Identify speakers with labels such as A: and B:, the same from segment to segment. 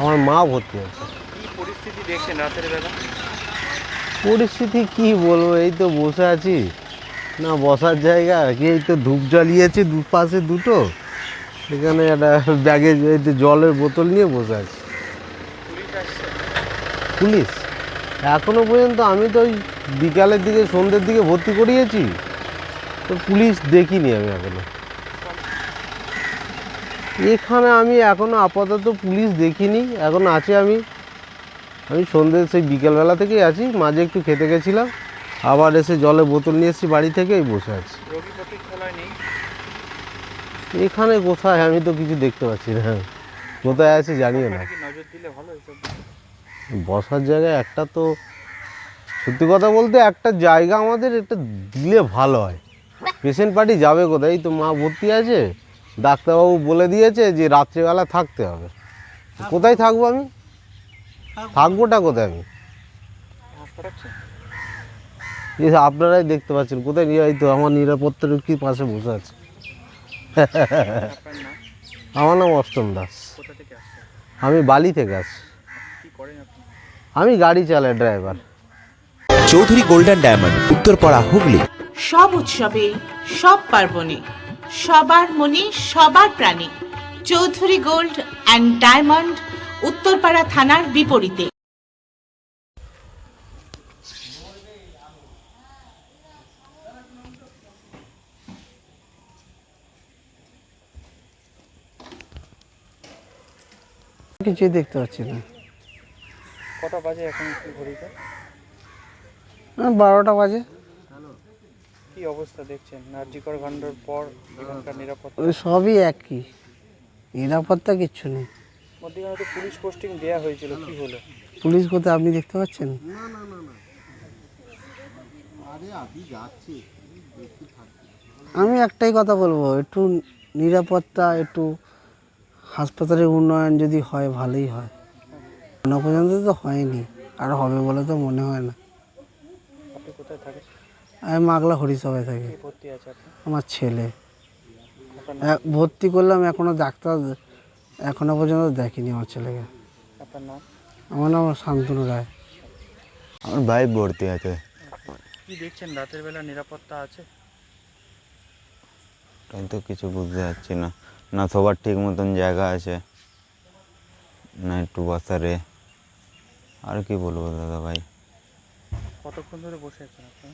A: আমার মা ভর্তি আছে
B: পরিস্থিতি দেখছেন রাতের বেলা?
A: পরিস্থিতি কি বলব? এই তো বসে আছি। না বসার জায়গা। কি এই তো ধূপ জ্বালিয়েছে দু পাশে দুটো। এখানে একটা ব্যাগে এই তো জলের বোতল নিয়ে বসে আছি।
B: পুলিশ আসছে?
A: পুলিশ? এখনও পর্যন্ত আমি তো ওই বিকালের দিকে সন্ধ্যের দিকে ভর্তি করিয়েছি। তো পুলিশ দেখিনি আমি এখনও। এখানে আমি এখনও আপাতত পুলিশ দেখিনি, এখন আছি আমি। আমি সন্ধ্যে সেই বিকেলবেলা থেকেই আছি, মাঝে একটু খেতে গেছিলাম, আবার এসে জলে বোতল নিয়ে এসেছি বাড়ি থেকেই বসে আছি। এখানে কোথায় আমি তো কিছু দেখতে পাচ্ছি না। কোথায় আছে জানিও না। বসার জায়গায় একটা তো, সত্যি কথা বলতে একটা জায়গা আমাদের একটা দিলে ভালো হয়। পেশেন্ট পার্টি যাবে কোথায়? তো মা ভর্তি আছে। ডাক্তারবাবু বলে দিয়েছে যে রাত্রিবেলা থাকতে হবে। কোথায় থাকব আমি? থাকবোটা কোথায় আমি? আপনারাই দেখতে পাচ্ছেন কোথায় নিয়ে তো? আমার নিরাপত্তার কি পাশে বসে আছে? আমার নাম অষ্টম দাস।
B: কোথা থেকে আসছেন?
A: আমি বালি থেকে আসছি।
B: কি করেন আপনি?
A: আমি গাড়ি চালাই driver.
C: Chowdhury golden diamond Uttarpara Hooghly.
D: সব উৎসবে সব পার্বণে। সবার মনে সবার প্রাণে। Chowdhury gold and diamond Uttarpara থানার বিপরীতে।
E: কিছুই দেখতে পাচ্ছি না।
B: কটা বাজে এখন
E: আহ, বারোটা বাজে।
B: কি অবস্থা দেখছেন? নার্জিকর কাণ্ডর পর এখানকার নিরাপত্তা?
E: সবই একই। নিরাপত্তা কিচ্ছু নেই।
B: মধ্যখানে তো পুলিশ পোস্টিং দেওয়া হয়েছিল কি হলো?
E: পুলিশ কোথায় আপনি দেখতে পাচ্ছেন? না না না না। আরে আমি একটাই কথা বলব একটু নিরাপত্তা একটু হাসপাতালের উন্নয়ন যদি হয় ভালোই হয়। এখনও পর্যন্ত তো হয়নি আর হবে বলে তো মনে হয় না। আমি মাগলা হরিসভায় থাকি।
B: ভর্তি আছে
E: আমার ছেলে। ভর্তি করলাম এখনও ডাক্তার এখনও পর্যন্ত দেখিনি আমার ছেলেকে। আমার নাম শান্তনু রায়।
F: আমার ভাই ভর্তি আছে।
B: কি দেখছেন? রাতের বেলা নিরাপত্তা আছে?
F: তাই তো কিছু বুঝতে পারছি না। না সবার ঠিক মতন জায়গা আছে না একটু বসারে। আর কি বলব দাদা ভাই?
B: কতক্ষণ ধরে বসে আছেন আপনি?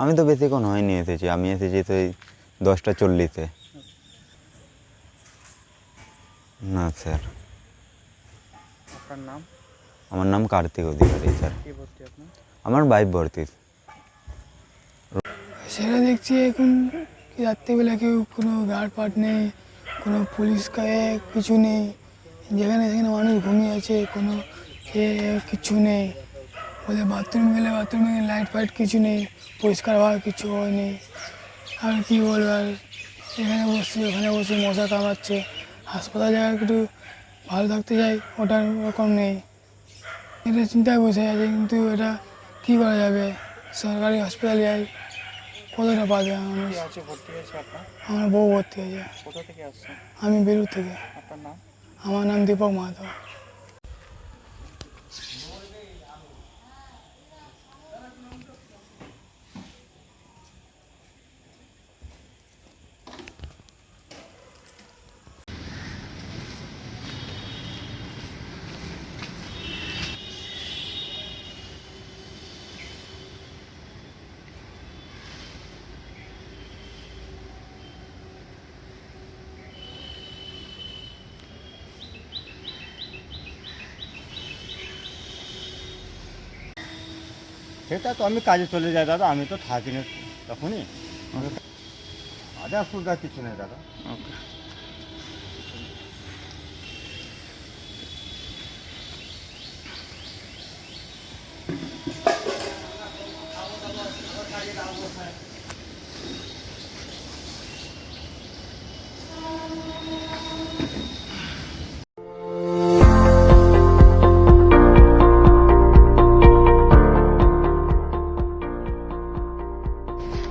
F: আমি তো বেশিক্ষণ হয়নি এসেছি আমি এসেছি তো এই দশটা চল্লিশে। না স্যার।
B: আপনার নাম?
F: আমার নাম কার্তিক অধিকারী স্যার। আমার ভাই ভর্তি।
G: সেটা দেখছি এখন কি রাত্রিবেলা কেউ কোনো গার্ড পাট নেই কোনো পুলিশ গায়ে কিছু নেই যেখানে সেখানে মানুষ ঘুমিয়ে আছে কোনো কে কিছু নেই। বলে বাথরুম গেলে বাথরুমে লাইট ফাইট কিছু নেই পরিষ্কার হওয়ার কিছু হয়নি আর কি বলব আর এখানে বসছি ওখানে বসে মশা কামাচ্ছে হাসপাতাল জায়গা একটু ভালো থাকতে চাই ওটার ওরকম নেই। এটা চিন্তায় বসে আছে কিন্তু এটা কী করা যাবে? সরকারি হসপিটালে যাই কতটা পাবে আমার? বউ ভর্তি হয়েছে। আমি বেলুর থেকে। আমার নাম দীপক মাহাতো।
H: সেটা তো আমি কাজে চলে যাই, দাদা। আমি তো থাকি না তখনই। আদা সুবিধা কিছু নেই, দাদা। ওকে।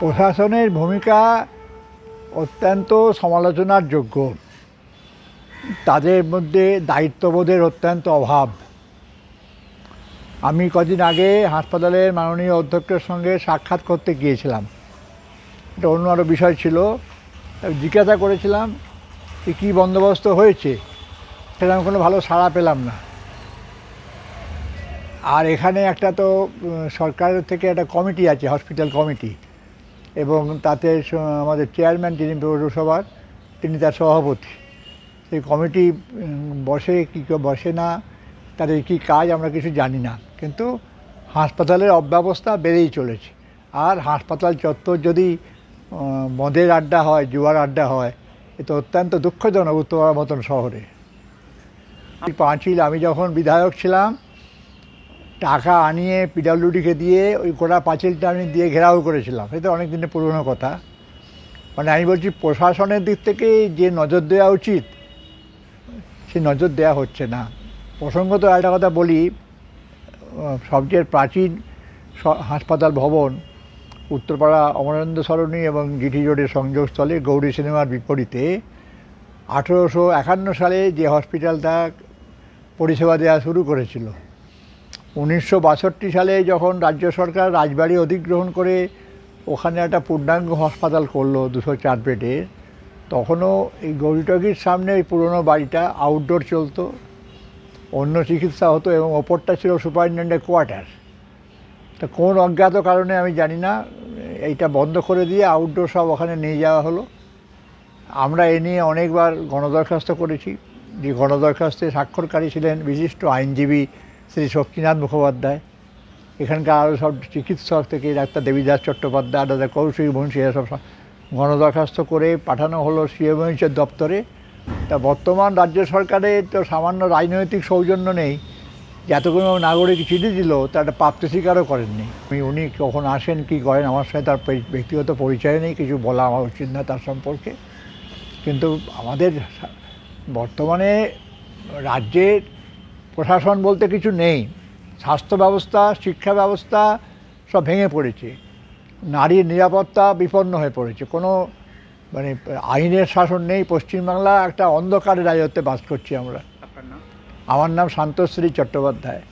I: প্রশাসনের ভূমিকা অত্যন্ত সমালোচনার যোগ্য তাদের মধ্যে দায়িত্ববোধের অত্যন্ত অভাব। আমি কদিন আগে হাসপাতালের মাননীয় অধ্যক্ষের সঙ্গে সাক্ষাৎ করতে গিয়েছিলাম। এটা অন্য আরও বিষয় ছিল। জিজ্ঞাসা করেছিলাম যে কী বন্দোবস্ত হয়েছে? সেটা আমি কোনো ভালো সাড়া পেলাম না। আর এখানে একটা তো সরকারের থেকে একটা কমিটি আছে, হসপিটাল কমিটি। এবং তাতে আমাদের চেয়ারম্যান যিনি পৌরসভার, তিনি তার সভাপতি। সেই কমিটি বসে কী বসে না, তাদের কী কাজ আমরা কিছু জানি না। কিন্তু হাসপাতালের অব্যবস্থা বেড়েই চলেছে। আর হাসপাতাল চত্বর যদি মদের আড্ডা হয়, জুয়ার আড্ডা হয়, এ তো অত্যন্ত দুঃখজনক উত্তরার মতন শহরে। পাঁচিল, আমি যখন বিধায়ক ছিলাম টাকা আনিয়ে পিডাব্লিউডিকে দিয়ে ওই গোটা পাঁচিলটা আমি দিয়ে ঘেরাও করেছিলাম। এটা অনেক দিনের পুরনো কথা। মানে আমি বলছি, প্রশাসনের দিক থেকে যে নজর দেওয়া উচিত, সে নজর দেওয়া হচ্ছে না। প্রসঙ্গত একটা কথা বলি সবচেয়ে প্রাচীন হাসপাতাল ভবন উত্তরপাড়া অমরানন্দ সরণী এবং জিটি রোডের সংযোগস্থলে গৌরী সিনেমার বিপরীতে আঠেরোশো একান্ন সালে যে হসপিটালটা পরিষেবা দেওয়া শুরু করেছিল। উনিশশো বাষট্টি সালে যখন রাজ্য সরকার রাজবাড়ি অধিগ্রহণ করে ওখানে একটা পূর্ণাঙ্গ হাসপাতাল করল দুশো চার বেডের তখনও এই গৌরীটকির সামনে এই পুরনো বাড়িটা আউটডোর চলতো, অন্য চিকিৎসা হতো এবং ওপরটা ছিল সুপারিনটেন্ডেন্টের কোয়ার্টার। তা কোন অজ্ঞাত কারণে আমি জানি না, এইটা বন্ধ করে দিয়ে আউটডোর সব ওখানে নিয়ে যাওয়া হলো। আমরা এ নিয়ে অনেকবার গণদরখাস্ত করেছি। যে গণদরখাস্তে স্বাক্ষরকারী ছিলেন বিশিষ্ট আইনজীবী শ্রী শক্তিনাথ মুখোপাধ্যায়। এখানকার আরও সব চিকিৎসক থেকে ডাক্তার দেবীদাস চট্টোপাধ্যায় ডাক্তার কৌশিক মুন্সি এসব সব গণদরখাস্ত করে পাঠানো হলো সিএমএইচের দপ্তরে। তা বর্তমান রাজ্য সরকারের তো সামান্য রাজনৈতিক সৌজন্য নেই। এতগুলো নাগরিক চিঠি দিল, তা একটা প্রাপ্তি স্বীকারও করেননি। উনি কখন আসেন, কি করেন, আমার সাথে তার ব্যক্তিগত পরিচয় নেই, কিছু বলা আমার উচিত না তার সম্পর্কে। কিন্তু আমাদের বর্তমানে রাজ্যের প্রশাসন বলতে কিছু নেই। স্বাস্থ্য ব্যবস্থা শিক্ষা ব্যবস্থা সব ভেঙে পড়েছে। নারীর নিরাপত্তা বিপন্ন হয়ে পড়েছে। কোনো মানে আইনের শাসন নেই। পশ্চিমবাংলা একটা অন্ধকারে রাজত্বে বাস করছি আমরা। আমার নাম শান্তশ্রী চট্টোপাধ্যায়।